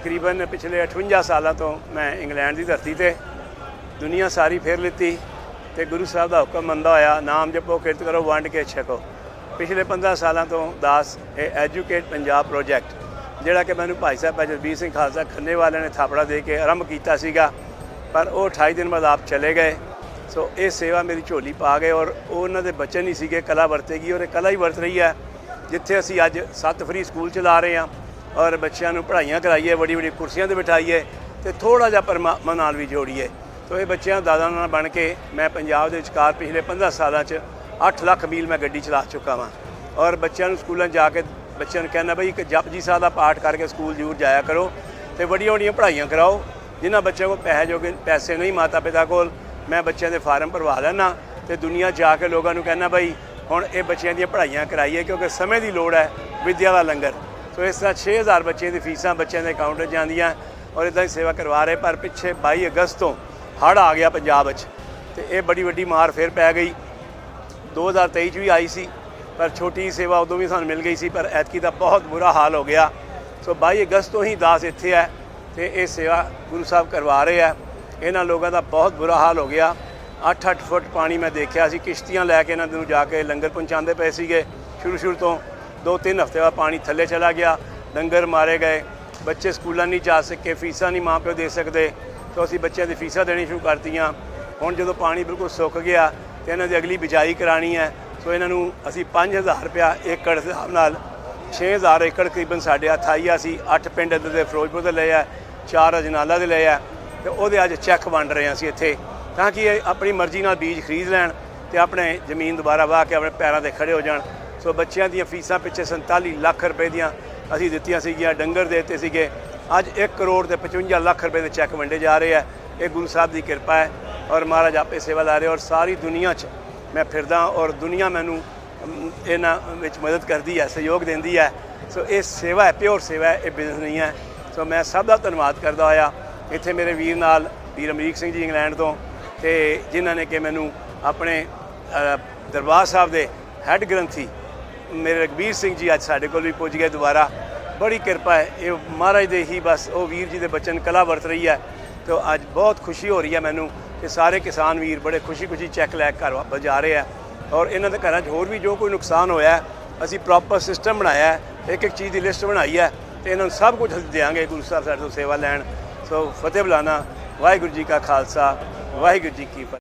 ਤਕਰੀਬਨ ਪਿਛਲੇ 58 ਸਾਲਾਂ ਤੋਂ ਮੈਂ ਇੰਗਲੈਂਡ ਦੀ ਧਰਤੀ ਤੇ ਦੁਨੀਆ ਸਾਰੀ ਫੇਰ ਲਿੱਤੀ ਤੇ ਗੁਰੂ ਸਾਹਿਬ ਦਾ ਹੁਕਮ ਮੰਨਦਾ ਹੋਇਆ, ਨਾਮ ਜਪੋ, ਕਿਰਤ ਕਰੋ, ਵੰਡ ਕੇ ਛਕੋ। ਪਿਛਲੇ 15 ਸਾਲਾਂ ਤੋਂ ਦਾਸ ਇਹ ਐਜੂਕੇਟ ਪੰਜਾਬ ਪ੍ਰੋਜੈਕਟ ਜਿਹੜਾ ਕਿ ਮੈਨੂੰ ਭਾਈ ਸਾਹਿਬ ਜਗਬੀਰ ਸਿੰਘ ਖਾਲਸਾ ਖੰਨੇ ਵਾਲਿਆਂ ਨੇ ਥਾਪੜਾ ਦੇ ਕੇ ਆਰੰਭ ਕੀਤਾ ਸੀਗਾ, ਪਰ ਉਹ 28 ਦਿਨ ਬਾਅਦ ਆਪ ਚਲੇ ਗਏ। ਸੋ ਇਹ ਸੇਵਾ ਮੇਰੀ ਝੋਲੀ ਪਾ ਗਏ ਔਰ ਉਹ ਉਹਨਾਂ ਦੇ ਬੱਚੇ ਨਹੀਂ ਸੀਗੇ, ਕਲਾ ਵਰਤੇਗੀ ਔਰ ਇਹ ਕਲਾ ਹੀ ਵਰਤ ਰਹੀ ਹੈ, ਜਿੱਥੇ ਅਸੀਂ ਅੱਜ ਸੱਤ ਫਰੀ ਸਕੂਲ ਚਲਾ ਰਹੇ ਹਾਂ। ਔਰ ਬੱਚਿਆਂ ਨੂੰ ਪੜ੍ਹਾਈਆਂ ਕਰਾਈਏ, ਵੱਡੀ ਵੱਡੀ ਕੁਰਸੀਆਂ ਤੇ ਬਿਠਾਈਏ ਤੇ ਥੋੜਾ ਜਿਹਾ ਪਰਮਾਤਮਾ ਨਾਲ ਵੀ ਜੋੜੀਏ। ਸੋ ਇਹ ਬੱਚਿਆਂ ਦਾਦਾ ਨਾਲ ਬਣ ਕੇ ਮੈਂ ਪੰਜਾਬ ਦੇ ਵਿਚਕਾਰ ਪਿਛਲੇ 15 ਸਾਲਾਂ 'ਚ 8 ਲੱਖ ਮੀਲ ਮੈਂ ਗੱਡੀ ਚਲਾ ਚੁੱਕਾ ਵਾਂ। ਔਰ ਬੱਚਿਆਂ ਨੂੰ ਸਕੂਲਾਂ 'ਚ ਜਾ ਕੇ ਬੱਚਿਆਂ ਨੂੰ ਕਹਿੰਦਾ ਬਈ ਇੱਕ ਜਪਜੀ ਸਾਹਿਬ ਦਾ ਪਾਠ ਕਰਕੇ ਸਕੂਲ ਜ਼ਰੂਰ ਜਾਇਆ ਕਰੋ ਤੇ ਵੱਡੀਆਂ ਵੱਡੀਆਂ ਪੜ੍ਹਾਈਆਂ ਕਰਾਓ, ਜਿਨ੍ਹਾਂ ਬੱਚਿਆਂ ਕੋਲ ਪੈਸੇ ਜੋਗੇ ਪੈਸੇ ਨਹੀਂ ਮਾਤਾ ਪਿਤਾ ਕੋਲ, ਮੈਂ ਬੱਚਿਆਂ ਦੇ ਫਾਰਮ ਭਰਵਾ ਲੈਣਾ ਤੇ ਦੁਨੀਆ 'ਚ ਜਾ ਕੇ ਲੋਕਾਂ ਨੂੰ ਕਹਿੰਦਾ ਬਈ ਹੁਣ ਇਹ ਬੱਚਿਆਂ ਦੀਆਂ ਪੜ੍ਹਾਈਆਂ ਕਰਾਈਏ ਕਿਉਂਕਿ ਸਮੇਂ ਦੀ ਲੋੜ ਹੈ, ਵਿਦਿਆ ਦਾ ਲੰਗਰ। ਸੋ ਇਸ ਤਰ੍ਹਾਂ 6000 ਬੱਚੇ ਦੀ ਫੀਸਾਂ ਬੱਚਿਆਂ ਦੇ ਅਕਾਊਂਟ 'ਚ ਜਾਂਦੀਆਂ ਔਰ ਇਦਾਂ ਹੀ ਸੇਵਾ ਕਰਵਾ ਰਹੇ, ਪਰ ਪਿੱਛੇ 22 ਅਗਸਤ ਤੋਂ ਹੜ੍ਹ ਆ ਗਿਆ ਪੰਜਾਬ ਵਿੱਚ ਤੇ ਇਹ ਬੜੀ ਵੱਡੀ ਮਾਰ ਫੇਰ ਪੈ ਗਈ। 2023 ਚ ਵੀ ਆਈ ਸੀ, ਪਰ ਛੋਟੀ ਸੇਵਾ ਉਦੋਂ ਵੀ ਸਾਨੂੰ ਮਿਲ ਗਈ ਸੀ, ਪਰ ਐਤਕੀ ਦਾ ਬਹੁਤ ਬੁਰਾ ਹਾਲ ਹੋ ਗਿਆ। ਸੋ 22 ਅਗਸਤ ਤੋਂ ਹੀ ਦਾਸ ਇੱਥੇ ਹੈ ਤੇ ਇਹ ਸੇਵਾ ਗੁਰੂ ਸਾਹਿਬ ਕਰਵਾ ਰਹੇ ਆ ਇਹਨਾਂ ਲੋਕਾਂ ਦਾ ਬਹੁਤ ਬੁਰਾ ਹਾਲ ਹੋ ਗਿਆ। 8-8 ਫੁੱਟ ਪਾਣੀ ਮੈਂ ਦੇਖਿਆ ਸੀ, ਕਿਸ਼ਤੀਆਂ ਲੈ ਕੇ ਇਹਨਾਂ ਨੂੰ ਜਾ ਕੇ ਲੰਗਰ ਪਹੁੰਚਾਉਂਦੇ ਪਏ ਸੀਗੇ ਸ਼ੁਰੂ ਸ਼ੁਰੂ ਤੋਂ। ਦੋ ਤਿੰਨ ਹਫ਼ਤੇ ਬਾਅਦ ਪਾਣੀ ਥੱਲੇ ਚਲਾ ਗਿਆ ਡੰਗਰ ਮਾਰੇ ਗਏ। ਬੱਚੇ ਸਕੂਲਾਂ ਨਹੀਂ ਜਾ ਸਕੇ, ਫੀਸਾਂ ਨਹੀਂ ਮਾਪਿਓ ਦੇ ਸਕਦੇ, ਤਾਂ ਅਸੀਂ ਬੱਚਿਆਂ ਦੀ ਫੀਸਾਂ ਦੇਣੀ ਸ਼ੁਰੂ ਕਰਤੀਆਂ। ਹੁਣ ਜਦੋਂ ਪਾਣੀ ਬਿਲਕੁਲ ਸੁੱਕ ਗਿਆ, ਤੇ ਇਹਨਾਂ ਦੀ ਅਗਲੀ ਬਿਜਾਈ ਕਰਾਣੀ ਹੈ। ਸੋ ਇਹਨਾਂ ਨੂੰ ਅਸੀਂ 5000 ਰੁਪਇਆ ਏਕੜ ਦੇ ਹਿਸਾਬ ਨਾਲ 6000 ਏਕੜ ਤਕਰੀਬਨ ਸਾਡੇ ਹੱਥ ਆਈ ਆ। ਅਸੀਂ 8 ਪਿੰਡ ਇੱਧਰ ਦੇ ਫਿਰੋਜ਼ਪੁਰ ਦੇ ਲਏ ਆ 4 ਅਜਨਾਲਾ ਦੇ ਲਏ ਆ, ਤੇ ਉਹਦੇ ਅੱਜ ਚੈੱਕ ਵੰਡ ਰਹੇ ਹਾਂ ਅਸੀਂ ਇੱਥੇ। ਤਾਂ ਕਿ ਇਹ ਆਪਣੀ ਮਰਜ਼ੀ ਨਾਲ ਬੀਜ ਖਰੀਦ ਲੈਣ ਤੇ ਆਪਣੇ ਜ਼ਮੀਨ ਦੁਬਾਰਾ ਵਾਹ ਕੇ ਆਪਣੇ ਪੈਰਾਂ ਤੇ ਖੜੇ ਹੋ ਜਾਣ। ਸੋ ਬੱਚਿਆਂ ਦੀਆਂ ਫੀਸਾਂ ਪਿੱਛੇ 47 ਲੱਖ ਰੁਪਏ ਦੀਆਂ ਅਸੀਂ ਦਿੱਤੀਆਂ ਸੀਗੀਆਂ ਡੰਗਰ ਦੇ ਦਿੱਤੇ ਸੀਗੇ। ਅੱਜ 1 ਕਰੋੜ ਤੇ 55 ਲੱਖ ਰੁਪਏ ਦੇ ਚੈੱਕ ਵੰਡੇ ਜਾ ਰਹੇ ਆ। ਇਹ ਗੁਰੂ ਸਾਹਿਬ ਦੀ ਕਿਰਪਾ ਹੈ ਔਰ ਮਹਾਰਾਜ ਆਪੇ ਸੇਵਾ ਲਾ ਰਹੇ ਔਰ ਸਾਰੀ ਦੁਨੀਆ 'ਚ ਮੈਂ ਫਿਰਦਾ ਔਰ ਦੁਨੀਆ ਮੈਨੂੰ ਇਹਨਾਂ ਵਿੱਚ ਮਦਦ ਕਰਦੀ ਹੈ, ਸਹਿਯੋਗ ਦਿੰਦੀ ਹੈ। ਸੋ ਇਹ ਸੇਵਾ ਹੈ, ਪਿਓਰ ਸੇਵਾ ਹੈ, ਇਹ ਬਿਜ਼ਨਸ ਨਹੀਂ ਹੈ। ਸੋ ਮੈਂ ਸਭ ਦਾ ਧੰਨਵਾਦ ਕਰਦਾ ਹੋਇਆ। ਇੱਥੇ ਮੇਰੇ ਵੀਰ ਨਾਲ ਵੀਰ ਅਮਰੀਕ ਸਿੰਘ ਜੀ ਇੰਗਲੈਂਡ ਤੋਂ ਤੇ ਜਿਨ੍ਹਾਂ ਨੇ ਕਿ ਮੈਨੂੰ ਆਪਣੇ ਦਰਬਾਰ ਸਾਹਿਬ ਦੇ ਹੈੱਡ ਗ੍ਰੰਥੀ ਮੇਰੇ ਰਗਵੀਰ ਸਿੰਘ ਜੀ ਅੱਜ ਸਾਡੇ ਕੋਲ ਵੀ ਪੁੱਜ ਗਏ ਦੁਬਾਰਾ। ਬੜੀ ਕਿਰਪਾ ਹੈ। ਇਹ ਮਹਾਰਾਜ ਦੇ ਹੀ ਬਸ ਉਹ ਵੀਰ ਜੀ ਦੇ ਬਚਨ ਕਲਾ ਵਰਤ ਰਹੀ ਹੈ ਤੇ ਅੱਜ ਬਹੁਤ ਖੁਸ਼ੀ ਹੋ ਰਹੀ ਹੈ ਮੈਨੂੰ ਕਿ ਸਾਰੇ ਕਿਸਾਨ ਵੀਰ ਬੜੇ ਖੁਸ਼ੀ-ਖੁਸ਼ੀ ਚੈੱਕ ਲੈ ਕੇ ਘਰ ਵਾਪਸ ਜਾ ਰਹੇ ਆ ਔਰ ਇਹਨਾਂ ਦੇ ਘਰਾਂ 'ਚ ਹੋਰ ਵੀ ਜੋ ਕੋਈ ਨੁਕਸਾਨ ਹੋਇਆ ਅਸੀਂ ਪ੍ਰੋਪਰ ਸਿਸਟਮ ਬਣਾਇਆ ਇੱਕ ਇੱਕ ਚੀਜ਼ ਦੀ ਲਿਸਟ ਬਣਾਈ ਹੈ ਤੇ ਇਹਨਾਂ ਨੂੰ ਸਭ ਕੁਝ ਅਸੀਂ ਦਿਆਂਗੇ ਗੁਰੂ ਸਾਹਿਬ ਸਾਡੇ ਤੋਂ ਸੇਵਾ ਲੈਣ। ਸੋ ਫਤਿਹ ਬੁਲਾਣਾ। ਵਾਹਿਗੁਰੂ ਜੀ ਕਾ ਖਾਲਸਾ। ਵਾਹਿਗੁਰੂ ਜੀ ਕੀ ਫਤਿਹ।